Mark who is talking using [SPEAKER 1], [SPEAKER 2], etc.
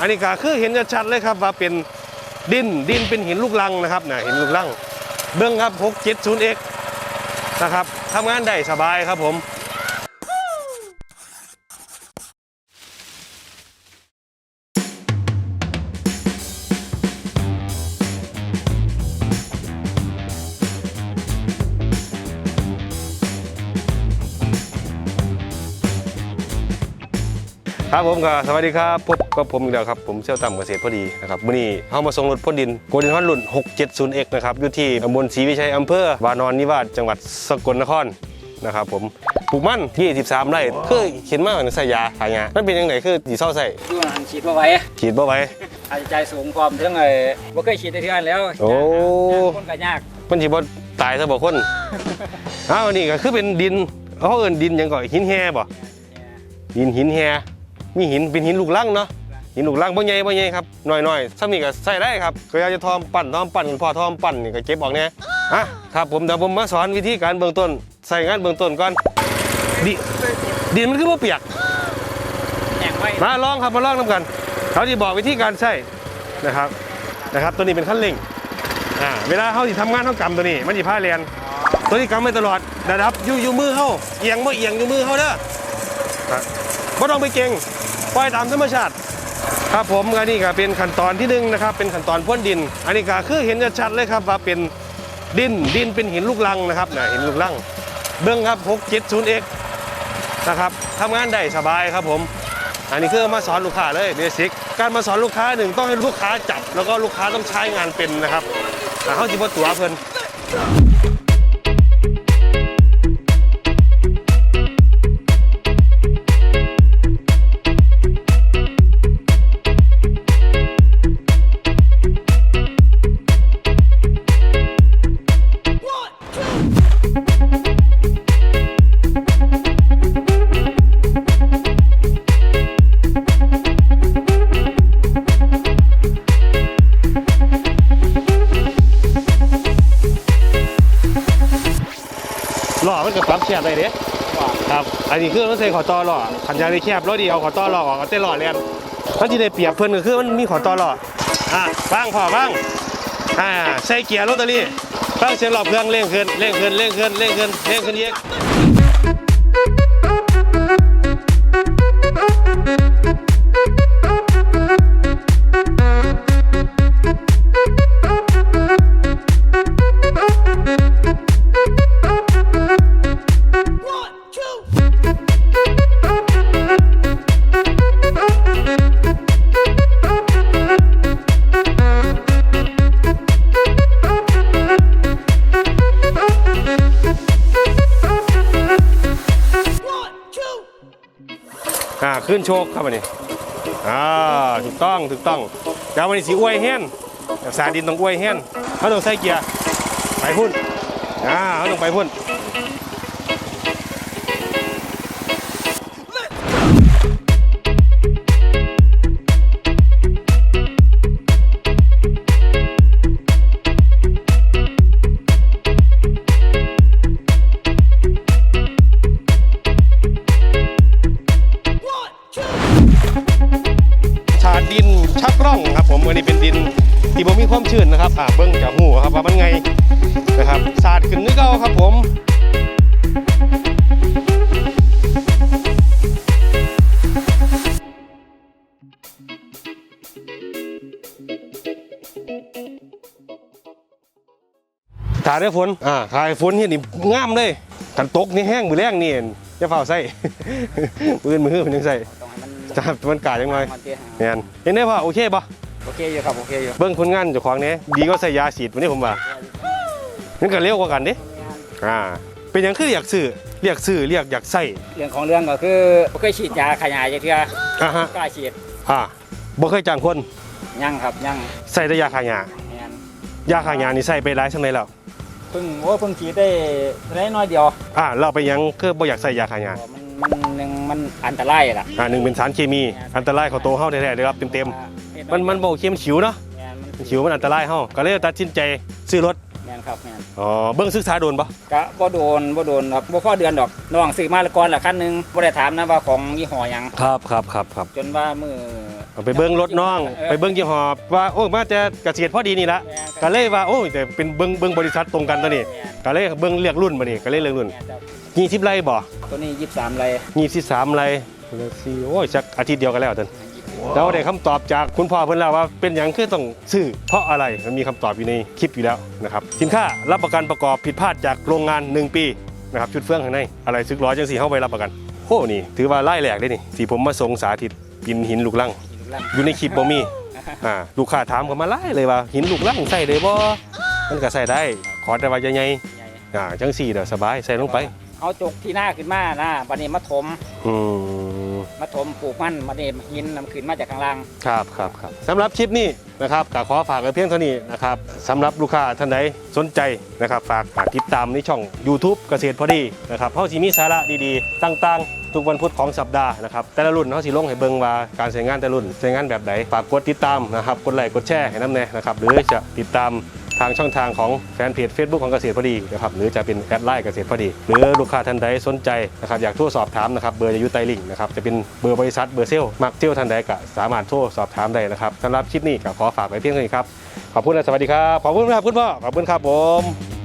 [SPEAKER 1] อันนี้ก็คือเห็นชัดเลยครับว่าเป็นดินดินเป็นหินลูกลังนะครับนะหินลูกลังเบื้องครับ 670x นะครับทำงานได้สบายครับผม ครับผมก็สวัสดีครับพบกับผมอีกแล้วครับผมเชี่ยวต่ำเกษตรพอดีนะครับวันนี้เข้ามาส่งรถพ่นดินโกลเด้นฮอนรุ่น 670X นะครับอยู่ที่ตำบลศรีวิชัยอำเภอวานอนนิวาสจังหวัดสกลนครนะครับผมปลูกมัน23ไร่คือเขียนมากในใส่ยาขายยามันเป็นยังไงคือสีเศร้าใส่
[SPEAKER 2] ดูหันฉีดมาไว้
[SPEAKER 1] ฉีดบ่ไหว้
[SPEAKER 2] อาจจะใจสูงความถึงไอ้บ่เคยฉีดได้เทื่อนแล้ว
[SPEAKER 1] โอ้
[SPEAKER 2] คนก็ยาก
[SPEAKER 1] มันสิบ่ตายซะบ่คนอ้าวนี่ก็คือเป็นดินเขาเอิ้นดินหยังก่อนหินแฮบ่ดินหินแฮ มีหินเป็นหินลูกลังเนาะหินลูกลังบ่ใหญ่บ่ใหญ่ครับน้อยๆซ้ำนี่ก็ใส่ได้ครับก็อยากจะทอมปั่นทอมปั่นพอทอมปั่นนี่ก็เก็บออกแน่อะครับผมเดี๋ยวผมมาสอนวิธีการเบื้องต้น ใส่งานเบื้องต้นก่อนดิดินมันคือบ่เปียก
[SPEAKER 2] แย่งไว้
[SPEAKER 1] มาลองครับมาลองนํกัน เขาที่บอกวิธีการใช้นะครับนะครับ ตัวนี้เป็นขั้นเร่งอ่าเวลาเขาที่ทำงานเขากำตัวนี้มันสิพาเรียนตัวนี้กำไปตลอดระดับอยู่อยู่มือเขาเอียงบ่เอียงอยู่มือเขาเด้อครับบ่ต้องไปเก่ง ปล่อยตามธรรมชาติ ครับผมอันนี้ก็เป็นขั้นตอนที่หนึ่งนะครับ เป็นขั้นตอนพ่นดิน อันนี้ก็คือเห็นชัดเลยครับว่าเป็นดินดินเป็นหินลูกลังนะครับนะหินลูกลัง เบื้องครับ 670x นะครับทำงานได้สบายครับผม อันนี้คือมาสอนลูกค้าเลยเบสิกการมาสอนลูกค้าหนึ่งต้องให้ลูกค้าจับ แล้วก็ลูกค้าต้องใช้งานเป็นนะครับอาเขาจิบตัวเพิ่น หล่อมันกับปรับแคบได้เด้ครับ อันนี้คือมันใส่ขอต่อหล่อขันยางได้แคบแล้วดีเอาขอต่อหล่อออกเอาเต้หล่อเรียนมันจะได้เปรียบเพิ่นก็คือมันมีขอต่อหล่ออะบ้างพอบ้างอ่าใส่เกียร์รถตอรี่ ฟังเสียงรอบเครื่องเร่งขึ้นเร่งขึ้นเร่งขึ้นเร่งขึ้นเร่งขึ้นเยอะ อ่าขึ้นโชคครับวันนี้อ่าถูกต้องถูกต้องเดี๋ยววันนี้สีอ้วยแห้นสาดินต้องอวยแห้นเขาต้องใส่เกียร์ไปพุ่นอ่าเขาต้องไปพุ่น ครับว่ามันไงนะครับสาดขึ้นนึกเอาครับผมถ่ายได้ฝนอ่าถ่ายฝนเห็นนี่งามเลยกันตกนี่แห้งมือแรงนี่จะเฝ้าใส่มือมือมันยังใส่
[SPEAKER 2] ต้องให้มัน
[SPEAKER 1] จับมันกาดยังไง
[SPEAKER 2] มันเตี้ย
[SPEAKER 1] แมนเห็นได้ป่ะโอเคป่ะ
[SPEAKER 2] โอเคอยู่ครับโอเคอยู่
[SPEAKER 1] เบิ้งผลงานเจ้าของเนี้ยดีก็ใส่ยาฉีดวันนี้ผมว่านั่นก็เร็วกว่ากันเด้อ่าเป็นหยังคือเรียกซื้อเรียกซื้อเรียกอยากใส่
[SPEAKER 2] เรื่องของเรื่องก็คือบ่เคยฉีดยาขยายจักเทื่อ
[SPEAKER 1] อ่าฮะ
[SPEAKER 2] กล้าฉีด
[SPEAKER 1] อ่าบ่เคยจ้างคน
[SPEAKER 2] ยังครับยัง
[SPEAKER 1] ใส่แต่ยาขายา
[SPEAKER 2] แม่น
[SPEAKER 1] ยาขายานี่ใส่ไปหลายสมัยแล้ว
[SPEAKER 2] เพิ่งโอ้เพิ่งฉีดได้ได้น้อยเดียว
[SPEAKER 1] อ่าเราไปหยังคือบ่อยากใส่ยาขายา
[SPEAKER 2] มันมันหนึงมันอันตรายล่ะ
[SPEAKER 1] อ่าหนึ่งเป็นสารเคมี อันตรายเขาโตวเฮาแท้ๆเลยครับเต็มๆมันมันบ่โอเคมันฉิวเนาะ
[SPEAKER 2] แม่นมัน
[SPEAKER 1] มันฉิวมันอันตรายเฮาก็เลยตัดสินใจซื้อรถ
[SPEAKER 2] แม่นครับแม่น
[SPEAKER 1] อ๋อเบิ่งศึกษาโดนปะ
[SPEAKER 2] ก็บ่โดนบ่โดนครับบ่พอเดือนดอกน้องซื้อมาแล้วก่อนละคันหนึงบ่ได้ถามนะว่าของยี่ห้อหยัง
[SPEAKER 1] ครับครับครับครับ
[SPEAKER 2] จนว่ามือ
[SPEAKER 1] เอาไปเบิ่งรถน้อง ไปเบิ่งยี่ห้อว่าโอ้มาจะเกษตรพอดีนี่ละ
[SPEAKER 2] แม่นค
[SPEAKER 1] ก็
[SPEAKER 2] รับ
[SPEAKER 1] เลยว่าโอ้ยแต่เป็นเบิ่งเบิ่งบริษัทตรงกันตัวนี้
[SPEAKER 2] แม่น
[SPEAKER 1] ก็เลยเบิ่งเรียกรุ่นมานี่ก็เลยเรียกรุ่น
[SPEAKER 2] แม่นครับ
[SPEAKER 1] ยี่สิบไร่บ่
[SPEAKER 2] ตัวนี้ 23ไร
[SPEAKER 1] ยี่สิบสามไร่สี่โอ้ยสักอาทิตย์เดียวกันแล้วท่าน เราได้คำตอบจากคุณพ่อเพิ่นแล้วว่าเป็นอย่างคือต้องซื้อเพราะอะไรมันมีคำตอบอยู่ในคลิปอยู่แล้วนะครับสินค้ารับประกันประกอบผิดพลาดจากโรงงาน 1 ปีนะครับชุดเฟื่องข้างในอะไรซึกร้อยจังสี่เข้าไปรับประกันโอ้นี่ถือว่าไล่แหลกเลยนี่สีผมมาส่งสาธิตกินหินลูกลังอยู่ในคลิปบ่มีอ่าลูกค้าถามเขามาไล่เลยว่าหินลูกลังใส่ได้บ่มันก็ใส่ได้ ขอแต่ว่าใหญ่
[SPEAKER 2] ใหญ่
[SPEAKER 1] ๆอ่าจังสี่เด้อสบายใส่ลงไป
[SPEAKER 2] เอาจกที่หน้าขึ้นมานะบัดนี้มาถม
[SPEAKER 1] อืม
[SPEAKER 2] มาถมปลูกมันบัดมหินนำขึ้นมาจากข้างล่าง
[SPEAKER 1] ครับครับครับสำหรับคลิปนี้นะครับก็ขอฝากไว้เพียงเท่านี้นะครับสำหรับลูกค้าท่านใดสนใจนะครับ ฝากติดตามในช่อง YouTube เกษตรพอดีนะครับเฮาสิมีสาระดีๆ ต่างๆ ทุกวันพุธของสัปดาห์นะครับแต่ละรุ่นเฮาสิลงให้เบิ่งว่าการใช้งานแต่ละรุ่นใช้งานแบบใดฝากกดติดตามนะครับกดไลค์กดแชร์ให้น้ำแน่นะครับหรือจะติดตาม ทางช่องทางของแฟนเพจ Facebook ของเกษตรพอดีนะครับหรือจะเป็นแอดไลน์เกษตรพอดี หรือลูกค้าท่านใดสนใจนะครับอยากโทรสอบถามนะครับเบอร์จะอยู่ใต้ลิงก์นะครับจะเป็นเบอร์บริษัทเบอร์เซลมักเซลท่านใดก็สามารถโทรสอบถามได้นะครับสำหรับคลิปนี้ก็ขอฝากไว้เพียงเท่านี้ครับขอบคุณและสวัสดีครับขอบคุณครับคุณพ่อขอบคุณครับผม